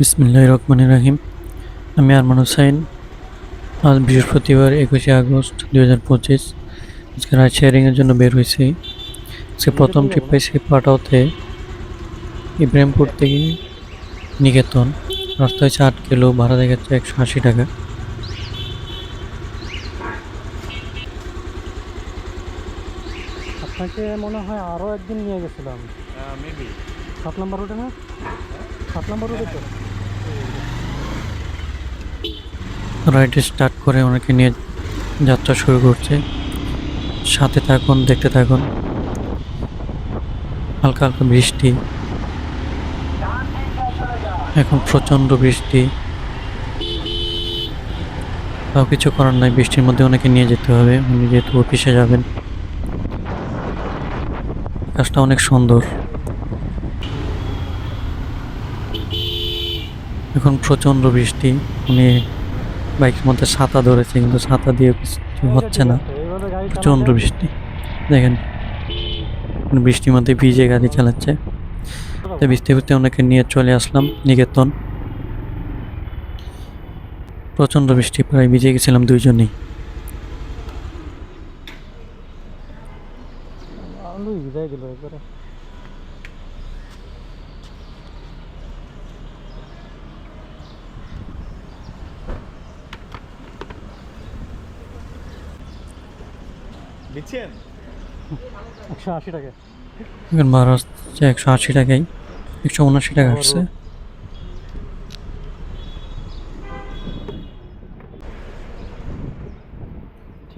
বিসমিল্লাহ রহমান রাহিম। আমি আরমান হুসাইন। আজ বৃহস্পতিবার একুশে আগস্ট দুই হাজার পঁচিশ। আজকে রাইড শেয়ারিংয়ের জন্য বের হয়েছি। আজকে প্রথম ট্রিপ পাইছি পাটাওতে ইব্রাহিমপুর থেকে নিকেতন। রাস্তা হচ্ছে আট কিলো ভাড়া দেখাচ্ছে একশো আশি টাকা। আপনাকে মনে হয় আরও একদিন নিয়ে গেছিলাম। মেবি সাত নম্বর রুটে না? সাত নম্বর রুটে তো? রাইড স্টার্ট করে অনেকে নিয়ে যাত্রা শুরু করছে। সাথে থাকুন, দেখতে থাকুন। হালকা হালকা বৃষ্টি। এখন প্রচণ্ড বৃষ্টি। তাও কিছু করার নাই, বৃষ্টির মধ্যে ওনাকে নিয়ে যেতে হবে। উনি যেহেতু অফিসে যাবেন। আকাশটা অনেক সুন্দর। এখন প্রচণ্ড বৃষ্টি। উনি বাইকের মধ্যে ছাতা ধরেছে, কিন্তু ছাতা দিয়ে কিছু হচ্ছে না। প্রচণ্ড বৃষ্টি। দেখেন বৃষ্টির মধ্যে ভিজে গাড়ি চালাচ্ছে। তো বৃষ্টি বৃষ্টি ওনাকে নিয়ে চলে আসলাম, নিকেতন। প্রচণ্ড বৃষ্টি, প্রায় ভিজে গেছিলাম দুইজনেই। দিল একবারে। দিচ্ছেন? একশো আশি টাকা। এখন ভাড়া হচ্ছে একশো আশি টাকায় একশো উনআশি টাকা আসছে।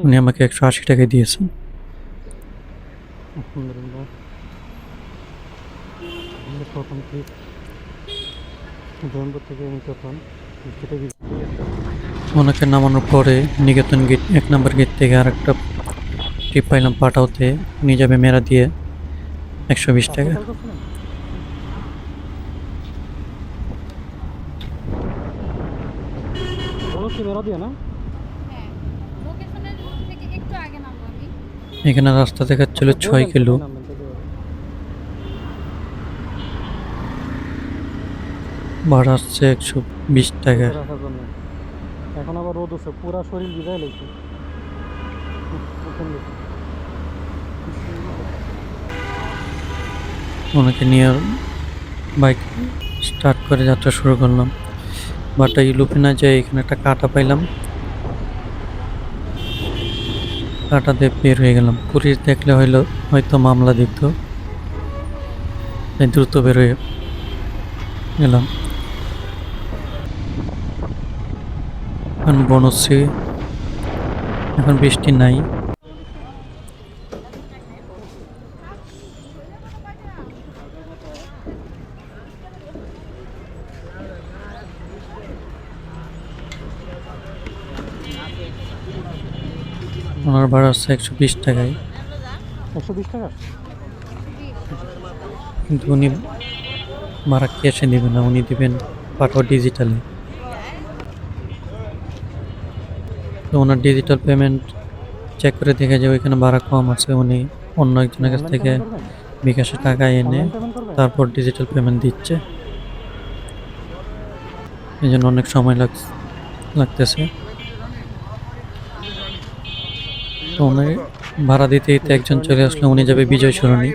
উনি আমাকে একশো আশি টাকায় দিয়েছেন। প্রথম জয়ন্তপুর থেকে নিকেতন বৃষ্টিতে ওনাকে নামানোর পরে নিকেতন গেট এক নম্বর গেট থেকে আর একটা ট্রিপ পাইলাম পাঠাওতে নিয়ে যাবে মেরা দিয়ে একশো বিশ টাকা। এখানে রাস্তা দেখাচ্ছিল ছয় কিলো। ভাড়া আসছে একশো বিশ টাকা। এখন আবার রোদ উঠছে, পুরা শরীর ভিজাই লেগেছে। ওনাকে নিয়ে বাইক স্টার্ট করে যাত্রা শুরু করলাম। বাট এই লুপে না যাই এখানে একটা কাটা পাইলাম। কাটা দিয়ে বের হয়ে গেলাম। পুলিশ দেখলে হইল, হয়তো মামলা দিত। তাই দ্রুত বের হয়ে গেলাম। এখন বনশ্রী, এখন বৃষ্টি নাই। ভাড়া আসছে একশো বিশ টাকায়। একশো বিশ টাকা? কিন্তু উনি ভাড়া ক্যাশে দেবেন না উনি দিবেন পাঠাও ডিজিটালে। তো ওনার ডিজিটাল পেমেন্ট চেক করে দেখে যে ওইখানে ভাড়া কম আছে উনি অন্য একজনের কাছ থেকে বিকাশে টাকা এনে তারপর ডিজিটাল পেমেন্ট দিচ্ছে। এই জন্য অনেক সময় লাগ লাগতেছে। তো উনি ভাড়া দিতে দিতে একজন চলে আসলো, উনি যাবে বিজয় সরণি।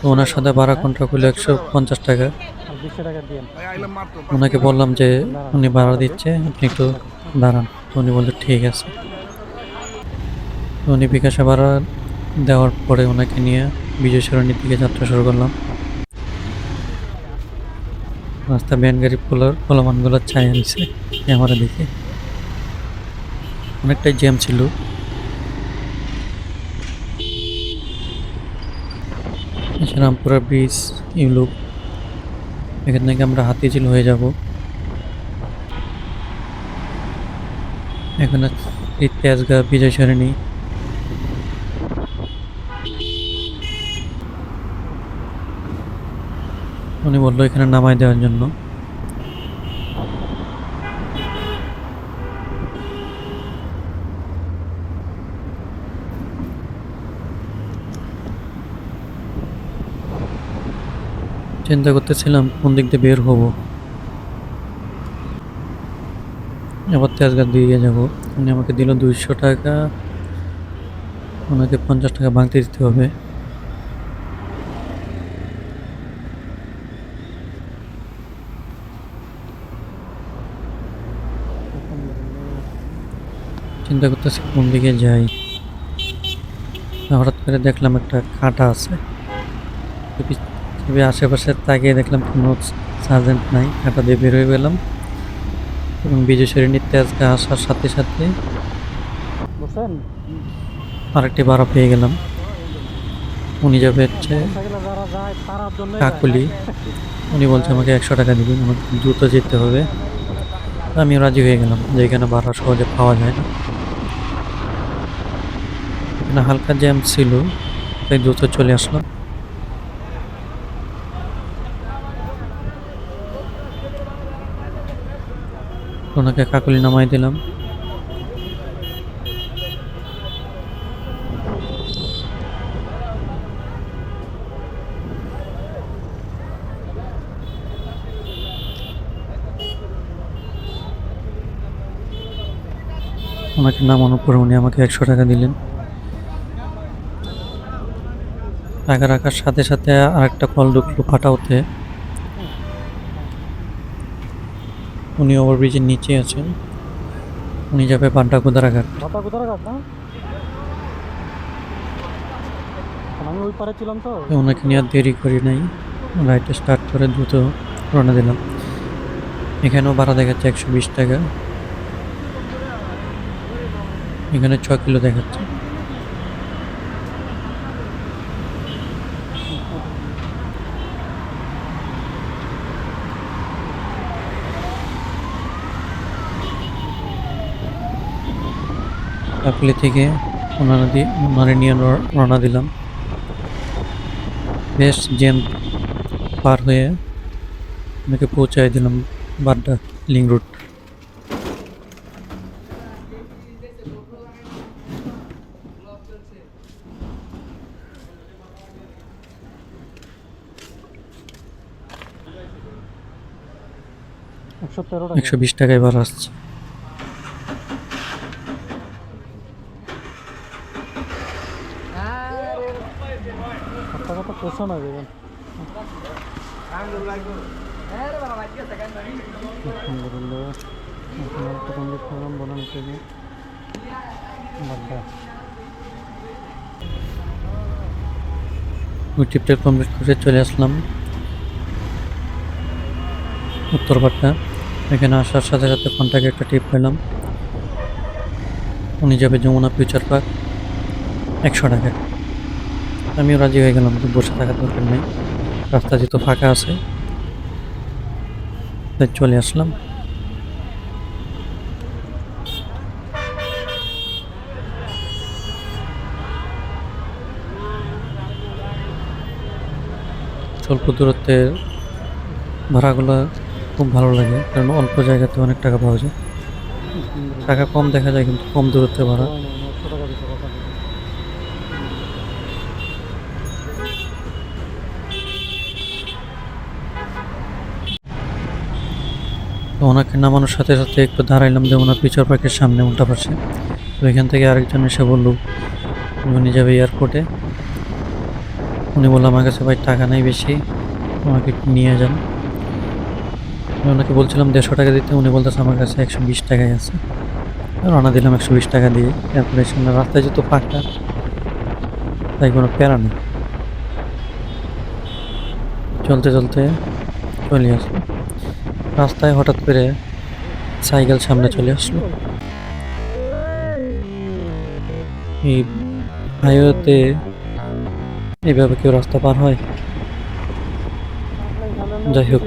তো ওনার সাথে ভাড়া কন্ট্রাক্ট হলো একশো পঞ্চাশ টাকা। ওনাকে বললাম যে উনি ভাড়া দিচ্ছে, আপনি একটু দাঁড়ান। তো উনি বলল, ঠিক আছে। উনি বিকাশে ভাড়া দেওয়ার পরে ওনাকে নিয়ে বিজয় সরণির দিকে যাত্রা শুরু করলাম। রাস্তা ব্যান গাড়ি পোলার পোলামানগুলো ছায় আনছে ক্যামেরা দেখে। অনেকটাই জ্যাম ছিল। Rampura bridge U loop. এখান থেকে আমরা হাতিঝিল হয়ে যাব। এখানে তেজগা বিজয় সরণি উনি বলল এখানে নামাই দেওয়ার জন্য। চিন্তা করতেছিলাম, কোন দিক দিয়ে বের হব। আবার তেজগাঁ দিয়ে যাব। উনি আমাকে দিল দুইশো টাকা। ওনাকে পঞ্চাশ টাকা ভাঙতে দিতে হবে। চিন্তা করতেছি কোন দিকে যাই। হঠাৎ করে দেখলাম একটা কাঁটা আছে। এপি আশেপাশে তাকিয়ে দেখলাম কোনো সার্জেন্ট নাই। কাঁটা দিয়ে বের হয়ে গেলাম এবং বিজয় সরণির তেজগা আসার সাথে সাথে আরেকটি ভাড়া পেয়ে গেলাম। উনি যাবে হচ্ছে কাকুলি উনি বলছে আমাকে একশো টাকা দিবেন আমাকে দ্রুত যেতে হবে। আমি রাজি হয়ে গেলাম যে এখানে ভাড়া সহজে পাওয়া যায় না। এখানে হালকা জ্যাম ছিল তাই দ্রুত চলে আসলাম। ওনাকে কাকলি নামাই দিলাম। ওনাকে নামানোর পরে উনি আমাকে একশো টাকা দিলেন। টাকা রাখার সাথে সাথে আরেকটা কল ঢুকলো ফাটাওতে। উনি ওভারব্রিজের নিচে আছেন। উনি যাবে পান্টা কুদারাঘাট কোথায় রাখাত না? আমি ওই পারে ছিলাম তো। ওনাকে নিয়ে আর দেরি করি নাই। রাইটে স্টার্ট করে দ্রুত রওনা দিলাম। এখানেও ভাড়া দেখাচ্ছে একশো বিশ টাকা। এখানে ছ কিলো দেখাচ্ছে। কাকলি থেকে ওনারা দিয়ে ওনারে নিয়ে রওনা দিলাম। বেশ জ্যাম পার হয়ে ওনাকে পৌঁছায় দিলাম বাড্ডা লিং রুট। একশো বিশ টাকায় ভাড়া আসছে সাত টাকা তো পোষা না দেবেন আলহামদুলিল্লাহ এখন একটা কমপ্লিট করলাম বনাম থেকে বাড্ডা ওই ট্রিপটা কমপ্লিট করে চলে আসলাম। উত্তরপাট্টা এখানে আসার সাথে সাথে কন্ট্যাক্টে একটা টিপ পেলাম। উনি যাবে যমুনা ফিউচার পার্ক একশো টাকা। আমিও রাজি হয়ে গেলাম যে বসে থাকার দরকার নেই। রাস্তা যেহেতু ফাঁকা আছে চলে আসলাম। স্বল্প দূরত্বের ভাড়াগুলো খুব ভালো লাগে, কারণ অল্প জায়গাতে অনেক টাকা পাওয়া যায়। টাকা কম দেখা যায়, কিন্তু কম দূরত্বে ভাড়া হয় না, না, একশো টাকা দিতে কথা বলি। তো ওনাকে নামানোর সাথে সাথে একটু দাঁড়াইলাম যে ওনার পিছর পার্কের সামনে উল্টা পাশে। তো এখান থেকে আরেকজন এসে বলল, উনি যাবে এয়ারপোর্টে উনি বলল, আমার কাছে ভাই টাকা নেই বেশি, আমাকে নিয়ে যান। আমি ওনাকে বলছিলাম, দেড়শো টাকা দিতে। উনি বলতেছে, আমার কাছে একশো বিশ টাকাই আছে। রানা দিলাম একশো বিশ টাকা দিয়ে। এয়ারপোর্টের সামনে রাস্তায় যেহেতু ফাঁকা, তাই কোনো প্যারা নেই। চলতে চলতে চলে আসলো রাস্তায় হঠাৎ করে সাইকেল সামনে চলে আসলো। এই হাইওয়েতে এইভাবে কেউ রাস্তা পার হয়? যাই হোক।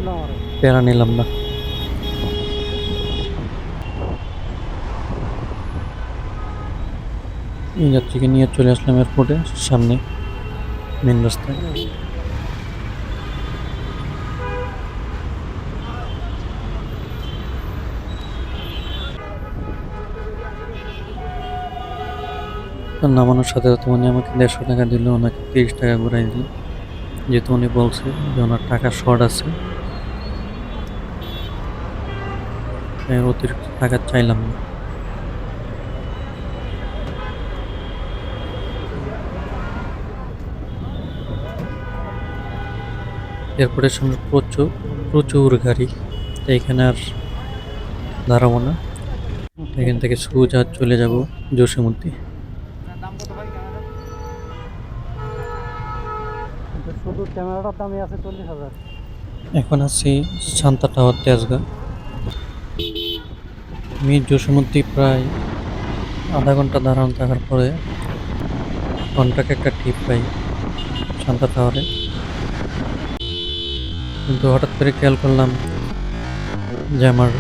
প্যারা নিলাম না। এই যাত্রীকে নিয়ে চলে আসলাম এয়ারপোর্টে সামনে মেন রাস্তায়। তো নামানোর সাথে সাথে উনি আমাকে দেড়শো টাকা দিল, ওনাকে তিরিশ টাকা ঘুরাই দিল। যেহেতু উনি বলছে যে ওনার টাকা শর্ট আছে। অতিরিক্ত টাকা চাইলাম না। এয়ারপোর্টের সামনে প্রচুর প্রচুর গাড়ি। তো এখানে আর দাঁড়াবো না। এখান থেকে সোজা চলে যাব জসীমুদ্দি। ক্যামেরাটার দামই আছে চল্লিশ হাজার। এখন আছি শান্তা টাওয়ার তেজগা। আমি জসীমুদ্দি প্রায় আধা ঘণ্টা দাঁড়ানো থাকার পরে ঘন্টাকে একটা টিপ পাই শান্তা টাওয়ারে। কিন্তু হঠাৎ করে খেয়াল করলাম যে আমার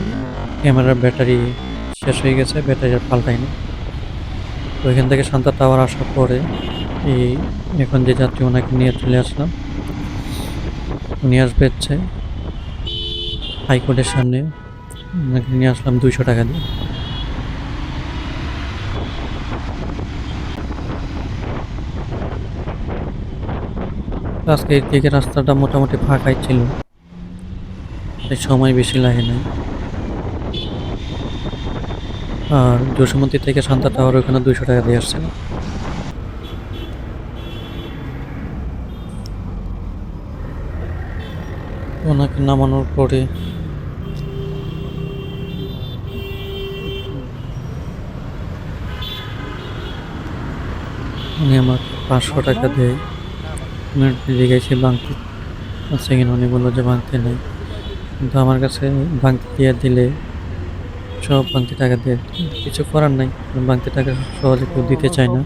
ক্যামেরার ব্যাটারি শেষ হয়ে গেছে, ব্যাটারি আর পাল্টাইনি তো ওইখান থেকে শান্তা টাওয়ার আসার পরে এই এখন যে যাত্রী ওনাকে নিয়ে চলে আসলাম। উনি আসবে হচ্ছে হাইকোর্টের সামনে। ওনাকে নিয়ে আসলাম দুইশো টাকা দিয়ে। আজকে দিকে রাস্তাটা মোটামুটি ফাঁকাই ছিল। তাই সময় বেশি লাগে না আর জসীমতী থেকে শান্তা টাওয়ার ওখানে দুইশো টাকা দিয়ে আসছিল ওনাকে নামানোর পরে উনি আমাকে পাঁচশো টাকা দেয় আমি জিজ্ঞাসি বাংতি আচ্ছা কিনা উনি বলল যে বাংতি নেই। কিন্তু আমার কাছে বাংতি দিয়ে দিলে সব বাংতি টাকা দিয়ে কিছু করার নাই। বাংতি টাকা সহজে কেউ দিতে চায় না।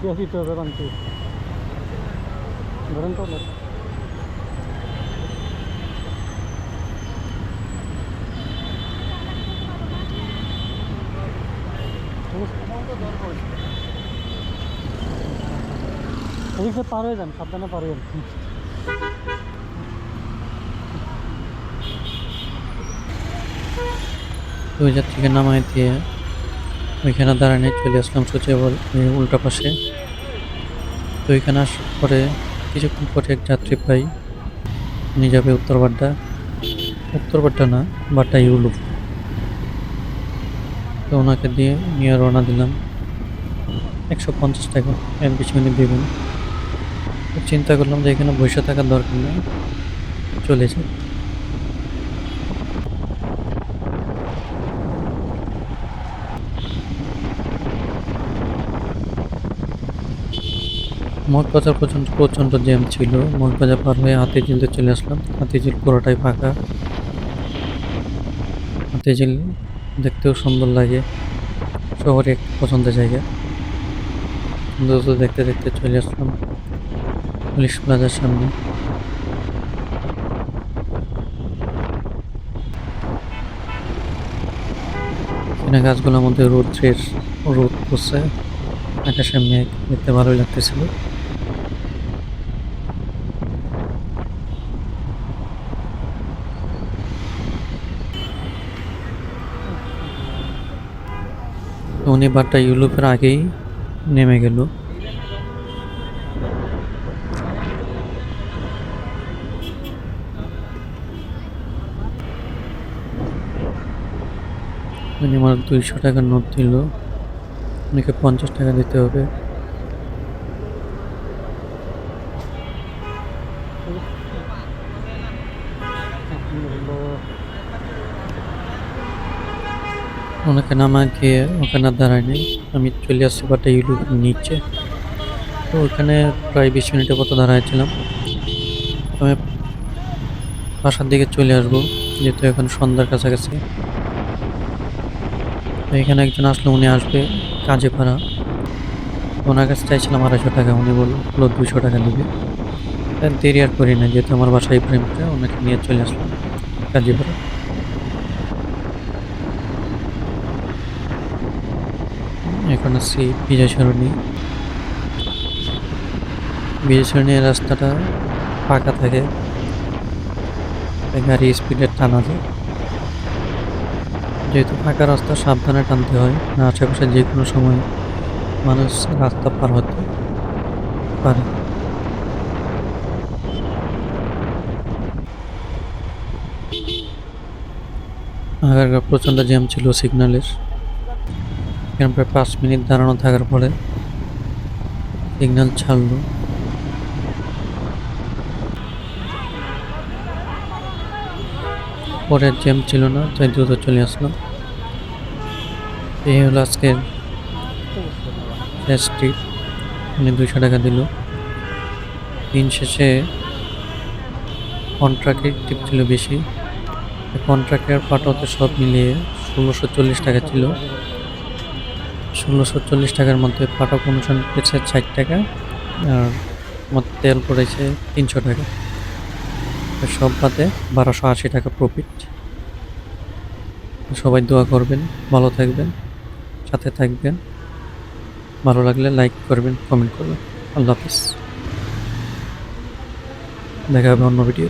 তো পার হয়ে যান, সাবধানে পার হয়ে যান। ওই যাত্রীকে নামাই দিয়ে ওইখানে দাঁড়ানে চলে আসলাম সোজা বল- উল্টা পাশে। তো ওইখানে আসার পরে কিছুক্ষণ পরে এক যাত্রী পাই, উনি যাবে উত্তর বাড্ডা উত্তর বাড্ডা না, বাড্ডা ইউলুপ। তো ওনাকে দিয়ে নিয়ে রওনা দিলাম। একশো পঞ্চাশ টাকা এর উনি দেবেন। চিন্তা করলাম যে এখানে বসে থাকার দরকার নেই। চলে যাই। মগবাজার পর্যন্ত প্রচণ্ড জ্যাম ছিল। মগবাজার পার হয়ে হাতিঝিলতে চলে আসলাম। হাতিঝিল পুরোটাই ফাঁকা। হাতিঝিল দেখতেও সুন্দর লাগে। শহরে একটা পছন্দের জায়গা। সুন্দর দেখতে দেখতে চলে আসলাম। পুলিশ প্লাজার সামনে। এখানে গাছগুলোর মধ্যে রৌদ্রের রোদ পড়ছে। আকাশে মেঘ দেখতে ভালোই লাগতেছিল। উনি বারটা ইউরোপের আগেই নেমে গেল। উনি আমার দুইশো টাকার নোট দিল। উনিকে পঞ্চাশ টাকা দিতে হবে। ওনাকে নামা গিয়ে ওখানে দাঁড়ায়নি আমি চলে আসছি বাটা ইউটিউবের নিচে। তো ওখানে প্রায় বিশ মিনিটের মতো দাঁড়াইছিলাম। আমি বাসার দিকে চলে আসব, যেহেতু এখন সন্ধ্যার কাছাকাছি। তো এখানে একজন আসলে, উনি আসবে কাজে পাড়া ওনার কাছে চাইছিলাম আড়াইশো টাকা, উনি বলল দুশো টাকা আর দেরি আর করি না যেহেতু আমার বাসায় প্রেমটা ওনাকে নিয়ে চলে আসলাম কাজে পাড়া এখন আসছি বিজয় সরণী বিজয় সরণির রাস্তাটা ফাঁকা থাকে গাড়ি স্পিডে টানা যায়। যেহেতু ফাঁকা রাস্তা, সাবধানে টানতে হয়। না, আশেপাশে যে কোনো সময় মানুষ রাস্তা পার হতে পারে। আগারগাঁ প্রচণ্ড জ্যাম ছিল সিগন্যালের। এখানে প্রায় পাঁচ মিনিট দাঁড়ানো থাকার পরে সিগন্যাল ছাড়লো। পরে আর জ্যাম ছিল না, তাই দ্রুত চলে আসলাম। এই হলো আজকের শেষ ট্রিপ উনি দুশো টাকা দিল। দিন শেষে কন্ট্রাক্টের টিপ ছিল বেশি। কন্ট্রাক্টের পাঠাতে সব মিলিয়ে ষোলোশো চল্লিশ টাকা ছিল। ষোলোশো চল্লিশ টাকার মধ্যে পাটা কমিশন পেয়েছে ষাট টাকা, আর আমার তেল পড়েছে তিনশো টাকা। সব বাদে বারোশো আশি টাকা প্রফিট সবাই দোয়া করবেন, ভালো থাকবেন, সাথে থাকবেন। ভালো লাগলে লাইক করবেন কমেন্ট করবেন। আল্লাহ হাফিজ। দেখা হবে অন্য ভিডিও